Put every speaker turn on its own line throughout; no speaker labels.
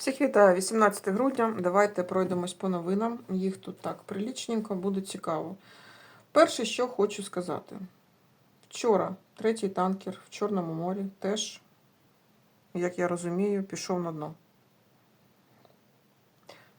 Всіх вітаю, 18 грудня. Давайте пройдемось по новинам. Їх тут так прилічненько, буде цікаво. Перше, що хочу сказати. Вчора третій танкер в Чорному морі теж, як я розумію, пішов на дно.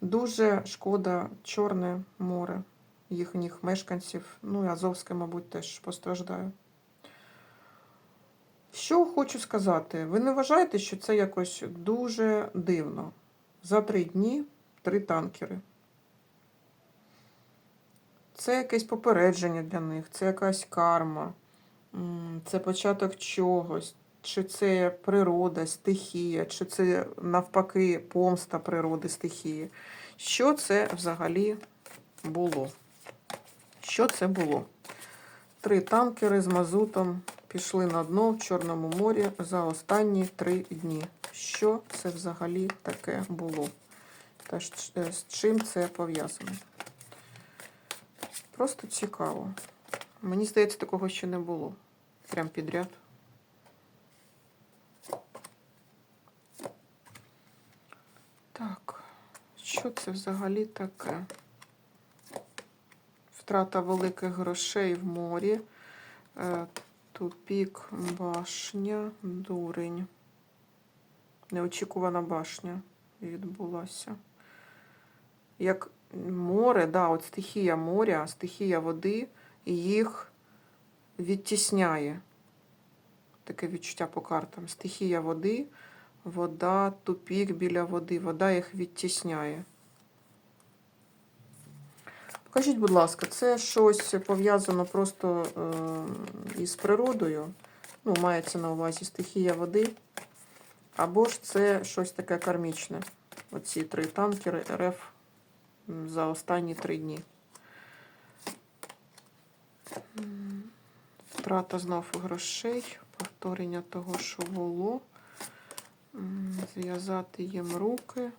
Дуже шкода Чорне море, їхніх мешканців. Ну і Азовське, мабуть, теж постраждає. Що хочу сказати, ви не вважаєте, що це якось дуже дивно? За три дні три танкери. Це якесь попередження для них, це якась карма, це початок чогось, чи це природа, стихія, чи це навпаки помста природи стихії. Що це взагалі було? Що це було? Три танкери з мазутом пішли на дно в Чорному морі за останні три дні. Що це взагалі таке було? Та з е, чим це пов'язано? Просто цікаво. Мені здається, такого ще не було. Прям підряд. Так, що це взагалі таке? Втрата великих грошей в морі. Тупік, башня, дурень. Неочікувана башня відбулася. Як море, да, от стихія моря, стихія води їх відтісняє. Таке відчуття по картам. Стихія води, вода, тупік біля води, вода їх відтісняє. Покажіть, будь ласка, це щось пов'язано просто е, із природою. Ну, мається на увазі стихія води. Або ж це щось таке кармічне. Оці три танкери РФ за останні три дні. Втрата знов грошей, повторення того, що було. Зв'язати їм руки,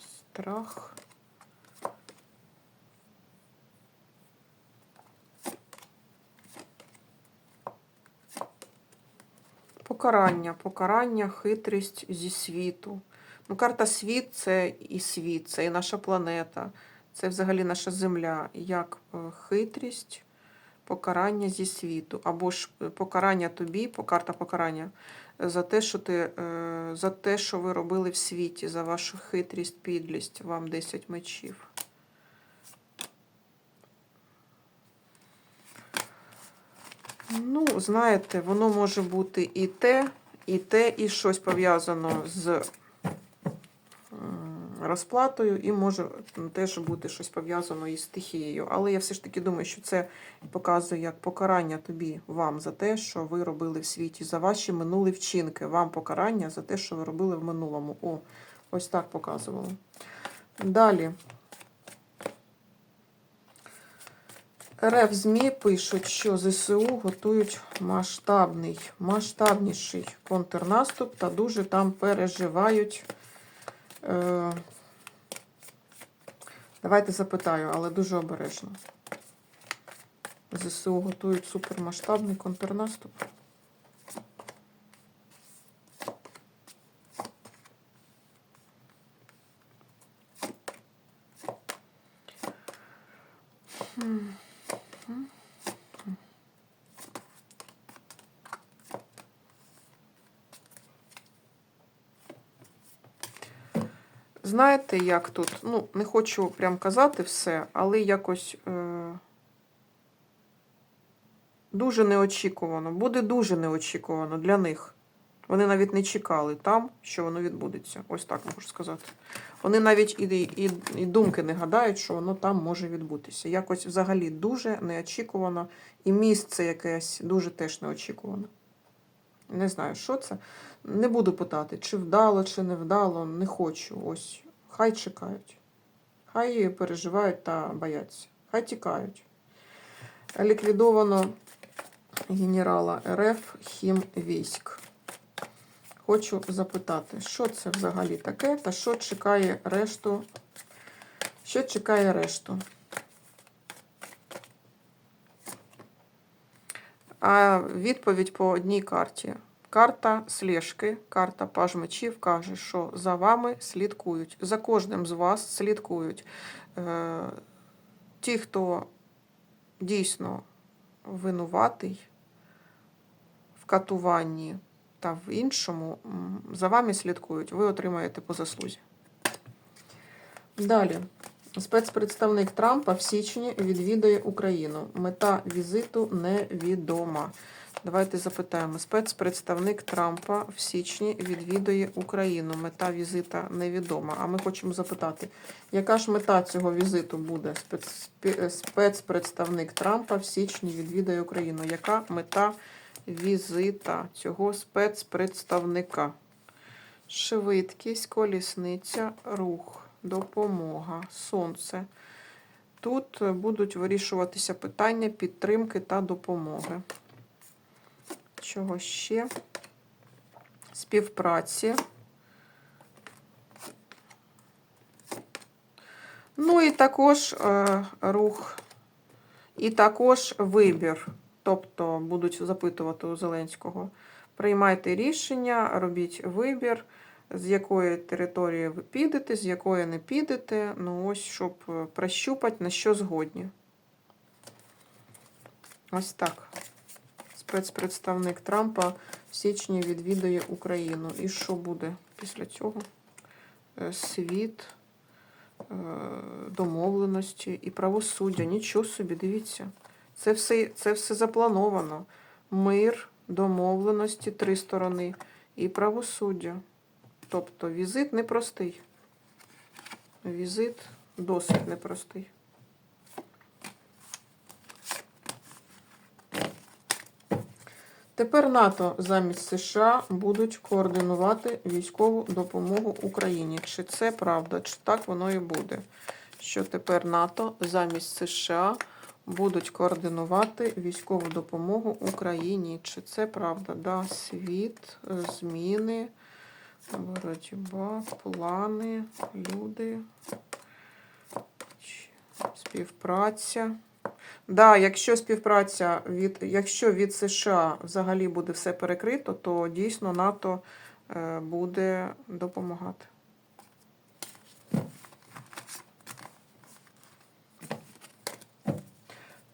страх. Покарання, покарання, хитрість зі світу. Ну, карта світ це і світ, це і наша планета, це взагалі наша земля. Як е, хитрість, покарання зі світу. Або ж е, покарання тобі, карта покарання, е, за те, що ти, за те, що ви робили в світі, за вашу хитрість, підлість, вам 10 мечів. Ну, знаєте, воно може бути і те, і те, і щось пов'язано з розплатою, і може теж бути щось пов'язано із стихією. Але я все ж таки думаю, що це показує як покарання тобі, вам за те, що ви робили в світі, за ваші минулі вчинки. Вам покарання за те, що ви робили в минулому. О, ось так показувало. Далі. РФ ЗМІ пишуть, що ЗСУ готують масштабний, масштабніший контрнаступ та дуже там переживають. Е, давайте запитаю, але дуже обережно. ЗСУ готують супермасштабний контрнаступ. Знаєте, як тут? Ну, не хочу прям казати все, але якось е, дуже неочікувано. Буде дуже неочікувано для них. Вони навіть не чекали там, що воно відбудеться. Ось так можу сказати. Вони навіть і, і, і думки не гадають, що воно там може відбутися. Якось взагалі дуже неочікувано. І місце якесь дуже теж неочікувано. Не знаю, що це. Не буду питати, чи вдало, чи не вдало, не хочу. Ось. Хай чекають. Хай переживають та бояться. Хай тікають. Ліквідовано генерала РФ Хім військ. Хочу запитати, що це взагалі таке, та що чекає решту? Що чекає решту? А відповідь по одній карті. Карта слежки, карта паж мечів каже, що за вами слідкують. За кожним з вас слідкують. Е, ті, хто дійсно винуватий в катуванні та в іншому, за вами слідкують. Ви отримаєте по заслузі. Далі. Спецпредставник Трампа в січні відвідає Україну. Мета візиту невідома. Давайте запитаємо. Спецпредставник Трампа в січні відвідує Україну. Мета візита невідома. А ми хочемо запитати, яка ж мета цього візиту буде? Спецпредставник Трампа в січні відвідає Україну. Яка мета візита цього спецпредставника? Швидкість, колісниця, рух, допомога, сонце. Тут е, будуть вирішуватися питання підтримки та допомоги. Чого ще? Співпраці. Ну і також е, рух, і також вибір. Тобто будуть запитувати у Зеленського. Приймайте рішення, робіть вибір, з якої території ви підете, з якої не підете. Ну, ось, щоб е, прощупати, на що згодні. Ось так. Спецпредставник Трампа в січні відвідає Україну. І що буде після цього? Е, Світ, е, домовленості і правосуддя. Нічого собі, дивіться. Це все, це все заплановано. Мир, домовленості, три сторони і правосуддя. Тобто візит непростий. Візит досить непростий. Тепер НАТО замість США будуть координувати військову допомогу Україні. Чи це правда? Чи так воно і буде? Що тепер НАТО замість США будуть координувати військову допомогу Україні? Чи це правда? Да, світ, е, зміни, боротьба, плани, люди, співпраця. Да, якщо співпраця від, якщо від США взагалі буде все перекрито, то дійсно НАТО е, буде допомагати.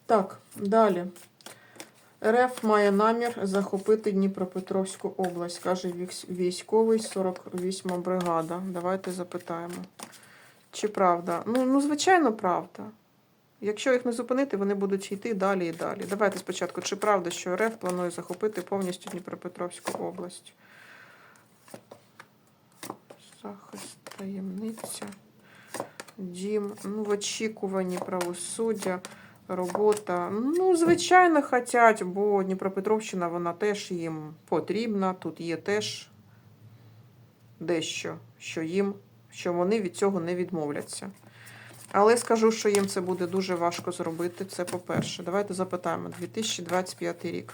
Так, далі. РФ має намір захопити Дніпропетровську область, каже військовий 48 бригада. Давайте запитаємо. Чи правда? Ну, ну, звичайно, правда. Якщо їх не зупинити, вони будуть йти далі і далі. Давайте спочатку, чи правда, що РФ планує захопити повністю Дніпропетровську область? Захист, таємниця, дім, ну, в очікуванні правосуддя, робота. Ну, звичайно, хотять, бо Дніпропетровщина, вона теж їм потрібна. Тут є теж дещо, що їм, що вони від цього не відмовляться. Але скажу, що їм це буде дуже важко зробити. Це по-перше. Давайте запитаємо. 2025 рік.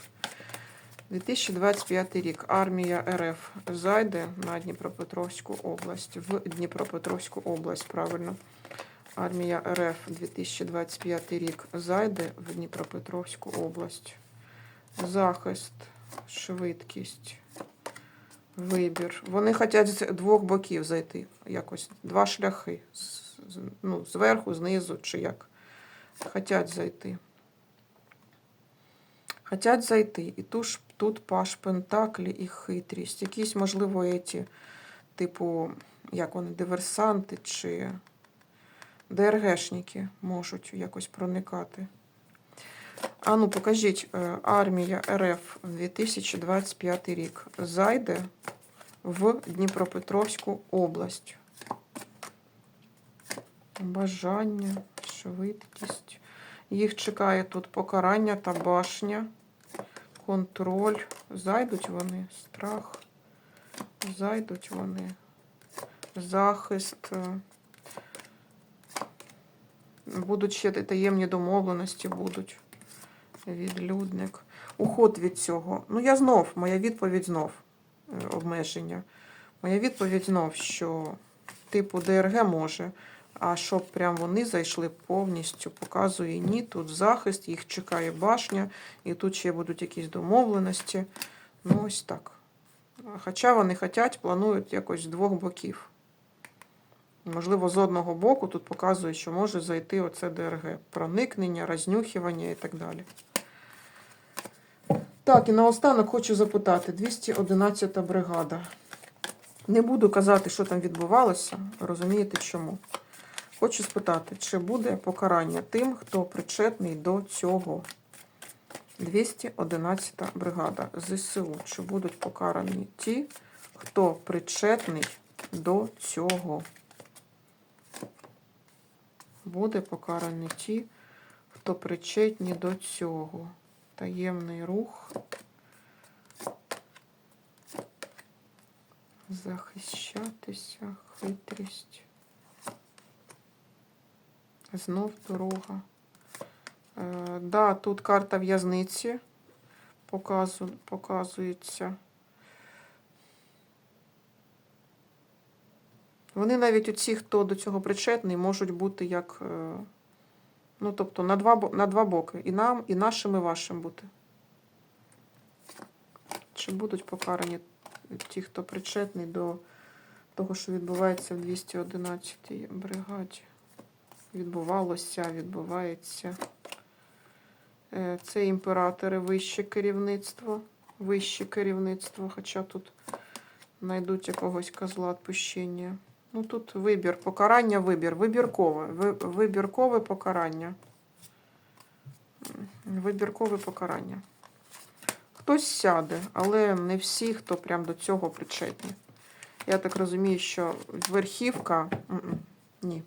2025 рік. Армія РФ зайде на Дніпропетровську область. В Дніпропетровську область, правильно. Армія РФ 2025 рік зайде в Дніпропетровську область. Захист, швидкість, вибір. Вони хочуть з двох боків зайти. Якось два шляхи. Ну, зверху, знизу чи як. Хотять зайти. Хотять зайти. І тут, тут паш Пентаклі і хитрість. Якісь, можливо, еті, типу, як вони, диверсанти чи ДРГшники можуть якось проникати. А ну, покажіть, е, армія РФ 2025 рік зайде в Дніпропетровську область. Бажання, швидкість. Їх чекає тут покарання та башня, контроль. Зайдуть вони, страх. Зайдуть вони. Захист. Будуть ще таємні домовленості будуть. Відлюдник. Уход від цього. Ну, я знов, моя відповідь знов е, обмеження. Моя відповідь знов, що типу ДРГ може, а щоб прям вони зайшли повністю, показує ні. Тут захист, їх чекає башня, і тут ще будуть якісь домовленості. Ну, ось так. Хоча вони хочуть, планують якось з двох боків. Можливо, з одного боку тут показує, що може зайти оце ДРГ. Проникнення, рознюхування і так далі. Так, і наостанок хочу запитати: 211 бригада. Не буду казати, що там відбувалося. Розумієте чому? Хочу спитати, чи буде покарання тим, хто причетний до цього? 211 бригада ЗСУ. Чи будуть покарані ті, хто причетний до цього? Буде покарані ті, хто причетні до цього. Таємний рух. Захищатися, хитрість. Знов дорога. Е, да, тут карта в'язниці показу, показується. Вони навіть оці, хто до цього причетний, можуть бути як. е, Ну, тобто на два, на два боки. І нам, і нашим, і вашим бути. Чи будуть покарані ті, хто причетний до того, що відбувається в 211-й бригаді? Відбувалося, відбувається. Е, Це імператори вище керівництво. Вище керівництво, хоча тут знайдуть якогось козла відпущення. Ну тут вибір, покарання, вибір. Вибіркове. Вибіркове покарання. Вибіркове покарання. Хтось сяде, але не всі, хто прям до цього причетні. Я так розумію, що верхівка. Ні.